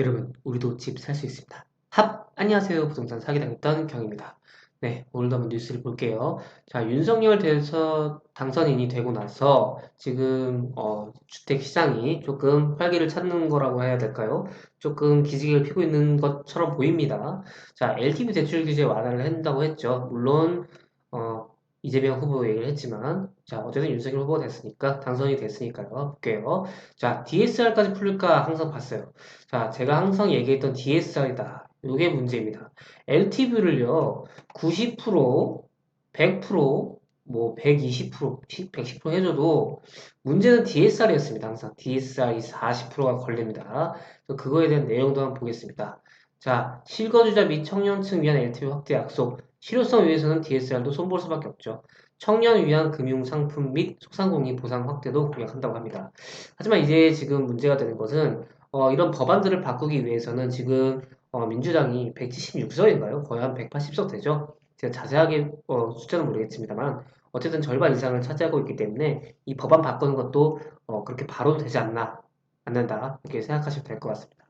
여러분, 우리도 집 살 수 있습니다. 합! 안녕하세요. 부동산 사기 당했던 경입니다. 네, 오늘도 한번 뉴스를 볼게요. 자, 윤석열 대선 당선인이 되고 나서 지금 어, 주택 시장이 조금 활기를 찾는 거라고 해야 될까요? 조금 기지개를 피고 있는 것처럼 보입니다. 자, LTV 대출 규제 완화를 한다고 했죠. 물론 어, 이재명 후보 얘기를 했지만 자 어쨌든 윤석열 후보가 됐으니까 당선이 됐으니까요 볼게요 자 DSR까지 풀릴까 항상 봤어요 자 제가 항상 얘기했던 DSR이다 이게 문제입니다 LTV를요 90% 100%, 뭐 120%, 110% 해줘도 문제는 DSR이었습니다. 항상 DSR이 40%가 걸립니다. 그거에 대한 내용도 한번 보겠습니다. 자, 실거주자 및 청년층 위한 LTV 확대 약속. 실효성 위해서는 DSR도 손볼 수밖에 없죠. 청년 위한 금융 상품 및 소상공인 보상 확대도 공약한다고 합니다. 하지만 이제 지금 문제가 되는 것은 어, 이런 법안들을 바꾸기 위해서는 지금 어, 민주당이 176석인가요? 거의 한 180석 되죠. 제가 자세하게 어, 숫자는 모르겠습니다.만 어쨌든 절반 이상을 차지하고 있기 때문에 이 법안 바꾸는 것도 어, 그렇게 바로 되지 않나 않는다 이렇게 생각하시면 될 것 같습니다.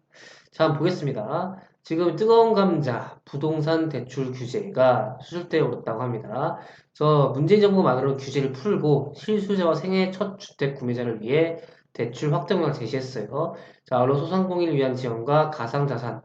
자, 보겠습니다. 지금 뜨거운 감자 부동산 대출 규제가 수술대에 오랐다고 합니다. 그래서 문재인 정부만으로 규제를 풀고 실수자와 생애 첫 주택 구매자를 위해 대출 확대 공약 제시했어요. 자, 언론 소상공인을 위한 지원과 가상자산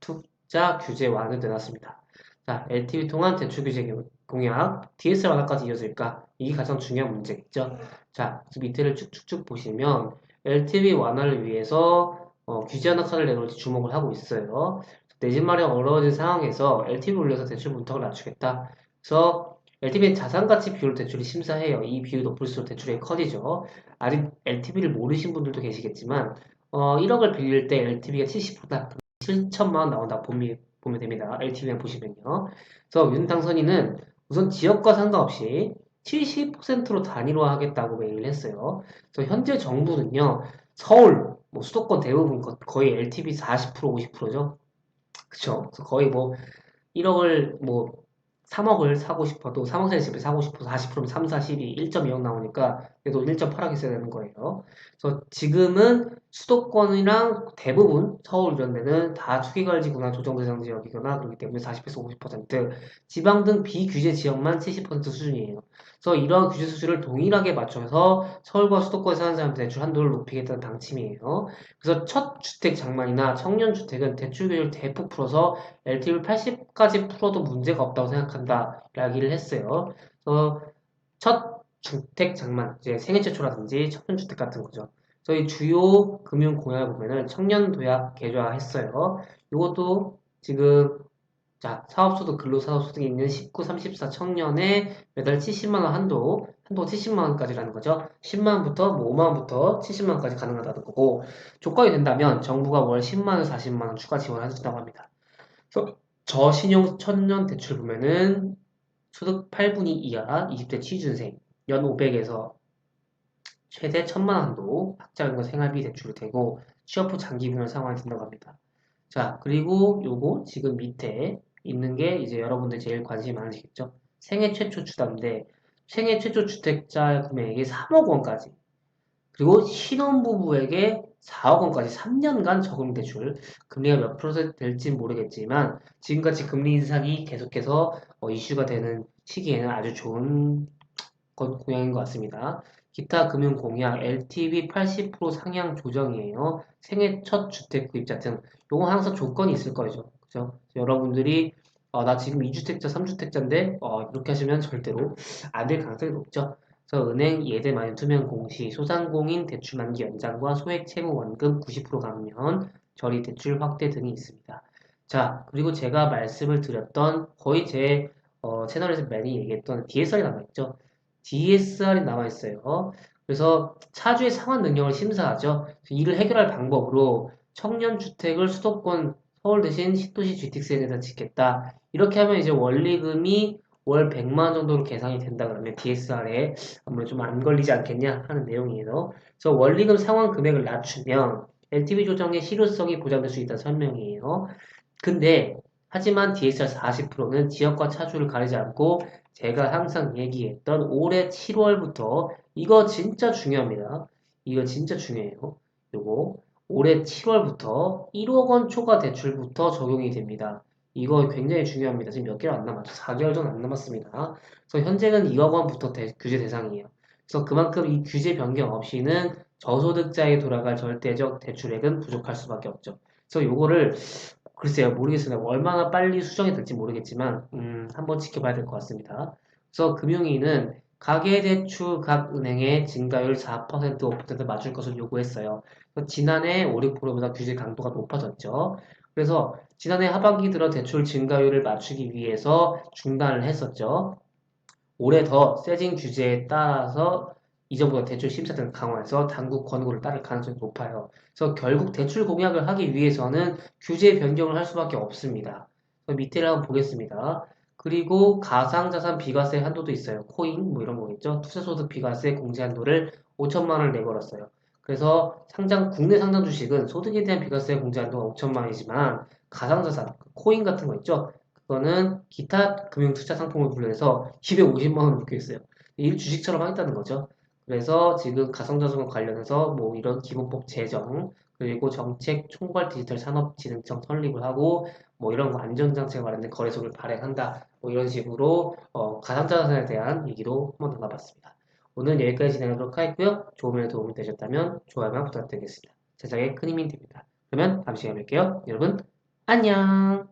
투자 규제 완화를 내놨습니다. 자, LTV 통한 대출 규제 공약, DSR 완화까지 이어질까? 이게 가장 중요한 문제겠죠. 자, 밑에를 쭉쭉쭉 보시면 LTV 완화를 위해서 어, 규제 하나 카드를 내놓을 지 주목을 하고 있어요. 내 집 마련 어려워진 상황에서 LTV 올려서 대출 문턱을 낮추겠다. 그래서 LTV 자산가치 비율 대출이 심사해요. 이 비율이 높을수록 대출이 커지죠. 아직 LTV를 모르신 분들도 계시겠지만 어, 1억을 빌릴 때 LTV가 70%다. 7천만 원 나온다 보면, 보면 됩니다. LTV만 보시면요. 그래서 윤 당선인은 우선 지역과 상관없이 70%로 단일화하겠다고 메일을 했어요. 그래서 현재 정부는요. 서울, 뭐 수도권 대부분 거의 LTV 40% 50%죠. 그쵸? 그래서 거의 뭐 1억을 뭐 3억을 사고 싶어도 3억짜리 집을 사고 싶어서 40%면 3, 40이 1.2억 나오니까 그래도 1.8억 있어야 되는 거예요. 그래서 지금은 수도권이랑 대부분 서울 이런 데는 다 투기관리지구나 조정대상 지역이거나 그렇기 때문에 40에서 50% 지방 등 비규제 지역만 70% 수준이에요. 그래서 이러한 규제 수준을 동일하게 맞춰서 서울과 수도권에 사는 사람들 대출 한도를 높이겠다는 방침이에요. 그래서 첫 주택 장만이나 청년 주택은 대출 규제를 대폭 풀어서 LTV 80까지 풀어도 문제가 없다고 생각한다 이야기를 했어요. 그래서 첫 주택 장만, 이제 생애 최초라든지 청년 주택 같은 거죠. 저희 주요 금융 공약을 보면은 청년 도약 개조화했어요. 이것도 지금 자, 사업소득, 근로사업소득이 있는 19, 34 청년의 매달 70만원 한도, 한도 70만원까지라는 거죠. 10만원부터, 뭐 5만원부터 70만원까지 가능하다는 거고, 조건이 된다면 정부가 월 10만원, 40만원 추가 지원해준다고 합니다. 그래서 저신용 청년 대출 보면은 소득 8분위 이하 20대 취준생, 연 500에서 최대 1000만 한도 학자연금 생활비 대출이 되고 취업 후 장기 분할 상환이 된다고 합니다. 자, 그리고 요거 지금 밑에 있는 게 이제 여러분들 제일 관심이 많으시겠죠? 생애 최초 주담대, 생애 최초 주택자 금액이 3억 원까지, 그리고 신혼부부에게 4억 원까지 3년간 저금 대출, 금리가 몇 프로센트 될지 모르겠지만 지금같이 금리 인상이 계속해서 어, 이슈가 되는 시기에는 아주 좋은 공약인 것 같습니다. 기타 금융 공약, LTV 80% 상향 조정이에요. 생애 첫 주택 구입자 등 요거 항상 조건이 있을 거죠. 그죠? 여러분들이 어, 나 지금 2주택자, 3주택자인데 어, 이렇게 하시면 절대로 안 될 가능성이 높죠. 그래서 은행 예대 만연 투명 공시, 소상공인 대출 만기 연장과 소액 채무 원금 90% 감면, 저리 대출 확대 등이 있습니다. 자, 그리고 제가 말씀을 드렸던 거의 제 어, 채널에서 많이 얘기했던 DSR이 남아있죠. DSR이 남아 있어요. 그래서 차주의 상환 능력을 심사하죠. 이를 해결할 방법으로 청년 주택을 수도권 서울 대신 시도시 GTX에서 짓겠다. 이렇게 하면 이제 원리금이 월 100만 정도로 계산이 된다 그러면 DSR에 아무래도 좀 안 걸리지 않겠냐 하는 내용이에요. 그래서 원리금 상환 금액을 낮추면 LTV 조정의 실효성이 보장될 수 있다는 설명이에요. 근데 하지만 DSR 40%는 지역과 차주를 가리지 않고 제가 항상 얘기했던 올해 7월부터 이거 진짜 중요합니다. 이거 진짜 중요해요. 요거 올해 7월부터 1억 원 초과 대출부터 적용이 됩니다. 이거 굉장히 중요합니다. 지금 몇 개월 안 남았죠. 4개월 전 안 남았습니다. 그래서 현재는 2억 원부터 대- 규제 대상이에요. 그래서 그만큼 이 규제 변경 없이는 저소득자에 돌아갈 절대적 대출액은 부족할 수밖에 없죠. 그래서 요거를 글쎄요 모르겠습니다. 얼마나 빨리 수정이 될지 모르겠지만 음, 한번 지켜봐야 될 것 같습니다. 그래서 금융위는 가계대출 각 은행의 증가율 4% 5% 맞출 것을 요구했어요. 지난해 5, 6%보다 규제 강도가 높아졌죠. 그래서 지난해 하반기 들어 대출 증가율을 맞추기 위해서 중단을 했었죠. 올해 더 세진 규제에 따라서 이전보다 대출 심사 등을 강화해서 당국 권고를 따를 가능성이 높아요. 그래서 결국 대출 공약을 하기 위해서는 규제 변경을 할 수밖에 없습니다. 밑에를 한번 보겠습니다. 그리고 가상자산 비과세 한도도 있어요. 코인 뭐 이런 거 있죠. 투자소득 비과세 공제 한도를 5천만 원을 내걸었어요. 그래서 상장 국내 상장 주식은 소득에 대한 비과세 공제 한도가 5천만 원이지만 가상자산 코인 같은 거 있죠. 그거는 기타 금융 투자 상품을 분류해서 250만 원을 묶여 있어요. 이 주식처럼 하겠다는 거죠. 그래서 지금 가상자산과 관련해서 뭐 이런 기본법 제정 그리고 정책 총괄 디지털 산업 진흥청 설립을 하고 뭐 이런 거 안전장치가 마련된 거래소를 발행한다 뭐 이런 식으로 어, 가상자산에 대한 얘기도 한번 나눠봤습니다. 오늘 여기까지 진행하도록 하겠고요. 조금이라도 도움이 되셨다면 좋아요만 부탁드리겠습니다. 제작에 큰 힘이 됩니다. 그러면 다음 시간에 뵐게요. 여러분 안녕